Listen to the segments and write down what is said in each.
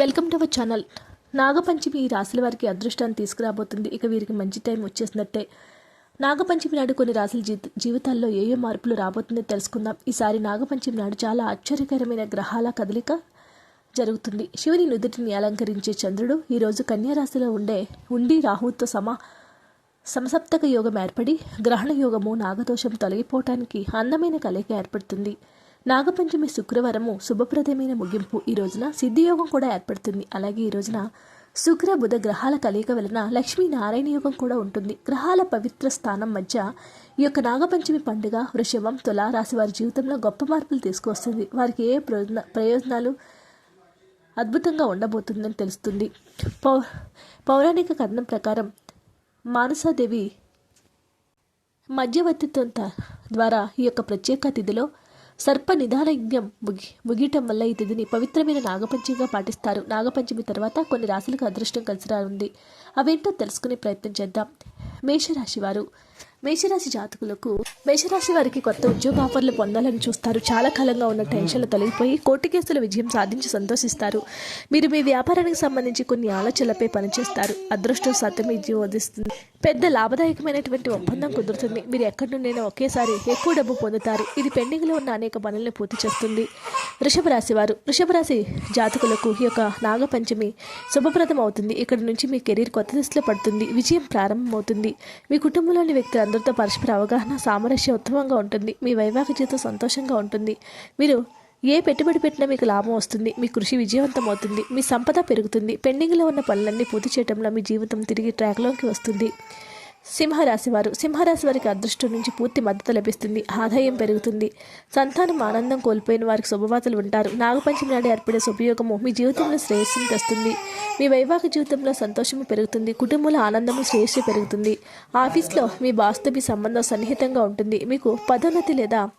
Welcome to our channel. Nagapanchami ఈ రాశుల వారికి అదృష్టాన్ని తీసుకురాబోతుంది. ఇక వీరికి మంచి టైం వచ్చేసినట్టే. నాగపంచమి నాడు కొన్ని రాశుల జీవితాల్లో ఏ ఏ మార్పులు రాబోతుందో తెలుసుకుందాం. ఈసారి నాగపంచమి నాడు చాలా ఆశ్చర్యకరమైన గ్రహాల కదలిక జరుగుతుంది. శివుని నుదుటిని అలంకరించే చంద్రుడు ఈరోజు కన్యా రాశిలో ఉండే ఉండి రాహుతో సమా సమసప్తక యోగం ఏర్పడి గ్రహణ యోగము నాగదోషం తొలగిపోవటానికి అందమైన కలయిక ఏర్పడుతుంది. నాగపంచమి శుక్రవారము శుభప్రదమైన ముగింపు. ఈ రోజున సిద్ధియోగం కూడా ఏర్పడుతుంది. అలాగే ఈ రోజున శుక్ర బుధ గ్రహాల కలయిక వలన లక్ష్మీనారాయణ యోగం కూడా ఉంటుంది. గ్రహాల పవిత్ర స్థానం మధ్య ఈ యొక్క నాగపంచమి పండుగ వృషభం తుల రాశి వారి జీవితంలో గొప్ప మార్పులు తీసుకువస్తుంది వారికి ఏ ప్రయోజన ప్రయోజనాలు అద్భుతంగా ఉండబోతుందని తెలుస్తుంది. పౌ పౌరాణిక కథనం ప్రకారం మానసాదేవి మధ్యవర్తిత్వం ద్వారా ఈ యొక్క ప్రత్యేక తిథిలో సర్ప నిధానయజ్ఞం ముగి ముగియటం వల్ల ఈ తిథిని పవిత్రమైన నాగపంచమిగా పాటిస్తారు. నాగపంచమి తర్వాత కొన్ని రాశులకు అదృష్టం కలిసి రానుంది. అవేంటో తెలుసుకునే ప్రయత్నం చేద్దాం. మేషరాశి వారు. మేషరాశి జాతకులకు మేషరాశి వారికి కొత్త ఉద్యోగ ఆఫర్లు పొందాలని చూస్తారు. చాలా కాలంగా ఉన్న టెన్షన్లు తొలగిపోయి కోర్టు కేసుల విజయం సాధించి సంతోషిస్తారు. మీరు మీ వ్యాపారానికి సంబంధించి కొన్ని ఆలోచనలపై పనిచేస్తారు. అదృష్టం సత్యం విజయం వదిస్తుంది పెద్ద లాభదాయకమైనటువంటి ఒప్పందం కుదురుతుంది. మీరు ఎక్కడి నుండైనా ఒకేసారి ఎక్కువ డబ్బు పొందుతారు. ఇది పెండింగ్లో ఉన్న అనేక పనులను పూర్తి చేస్తుంది. వృషభ రాశి వారు వృషభ రాశి జాతకులకు ఈ యొక్క నాగపంచమి శుభప్రదం అవుతుంది. ఇక్కడ నుంచి మీ కెరీర్ కొత్త దిశలో పడుతుంది. విజయం ప్రారంభమవుతుంది. మీ కుటుంబంలోని వ్యక్తులు అందరితో పరస్పర అవగాహన సామరస్యం ఉత్తమంగా ఉంటుంది. మీ వైవాహిక జీవితం సంతోషంగా ఉంటుంది. మీరు ఏ పెట్టుబడి పెట్టినా మీకు లాభం వస్తుంది. మీ కృషి విజయవంతం అవుతుంది మీ సంపద పెరుగుతుంది. పెండింగ్లో ఉన్న పనులన్నీ పూర్తి చేయడంలో మీ జీవితం తిరిగి ట్రాక్లోకి వస్తుంది. సింహరాశి వారు. సింహరాశి వారికి అదృష్టం నుంచి పూర్తి మద్దతు లభిస్తుంది. ఆదాయం పెరుగుతుంది. సంతానం ఆనందం కోల్పోయిన వారికి శుభవార్తలు ఉంటారు నాగపంచమి నాడు ఏర్పడే శుభయోగము మీ జీవితంలో శ్రేయస్సును తెస్తుంది. మీ వైవాహిక జీవితంలో సంతోషము పెరుగుతుంది. కుటుంబంలో ఆనందము శ్రేయస్సు పెరుగుతుంది. ఆఫీస్లో మీ బాస్తో మీ సంబంధం సన్నిహితంగా ఉంటుంది. మీకు పదోన్నతి లేదా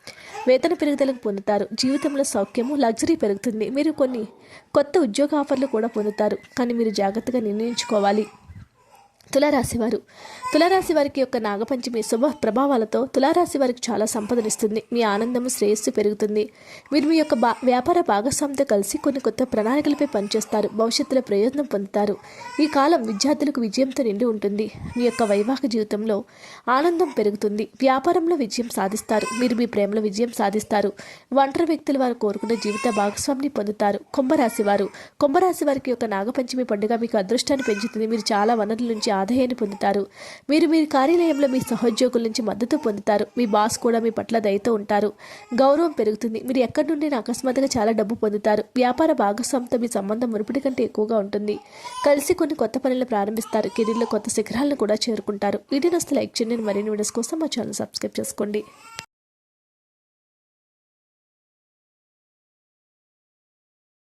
వేతన పెరుగుదలకు పొందుతారు. జీవితంలో సౌఖ్యము లగ్జరీ పెరుగుతుంది. మీరు కొన్ని కొత్త ఉద్యోగ ఆఫర్లు కూడా పొందుతారు. కానీ మీరు జాగ్రత్తగా నిర్ణయించుకోవాలి. తులారాశి వారు. తులారాశి వారికి యొక్క నాగపంచమి శుభ ప్రభావాలతో తులారాశి వారికి చాలా సంపదనిస్తుంది. మీ ఆనందము శ్రేయస్సు పెరుగుతుంది. మీరు మీ యొక్క బా వ్యాపార భాగస్వామితో కలిసి కొన్ని కొత్త ప్రణాళికలపై పనిచేస్తారు. భవిష్యత్తులో ప్రయోజనం పొందుతారు. ఈ కాలం విద్యార్థులకు విజయంతో నిండి ఉంటుంది. మీ యొక్క వైవాహిక జీవితంలో ఆనందం పెరుగుతుంది. వ్యాపారంలో విజయం సాధిస్తారు. మీరు మీ ప్రేమలో విజయం సాధిస్తారు. ఒంటరి వ్యక్తులు వారు కోరుకున్న జీవిత భాగస్వామిని పొందుతారు. కుంభరాశి వారు. కుంభరాశి వారికి యొక్క నాగపంచమి పండుగ మీకు అదృష్టాన్ని పెంచుతుంది. మీరు చాలా వనరుల నుంచి ఆదాయాన్ని పొందుతారు. మీరు మీ కార్యాలయంలో మీ సహోద్యోగుల నుంచి మద్దతు పొందుతారు. మీ బాస్ కూడా మీ పట్ల దయతో ఉంటారు. గౌరవం పెరుగుతుంది. మీరు ఎక్కడి నుండి అకస్మాత్తుగా చాలా డబ్బు పొందుతారు. వ్యాపార భాగస్వామితో మీ సంబంధం మునుపటి కంటే ఎక్కువగా ఉంటుంది. కలిసి కొన్ని కొత్త పనులు ప్రారంభిస్తారు. కెరీర్లో కొత్త శిఖరాలను కూడా చేరుకుంటారు. వీడియో నస్తే లైక్ చేయండి. మరిన్ని వీడియోస్ కోసం మా ఛానల్ సబ్స్క్రైబ్ చేసుకోండి.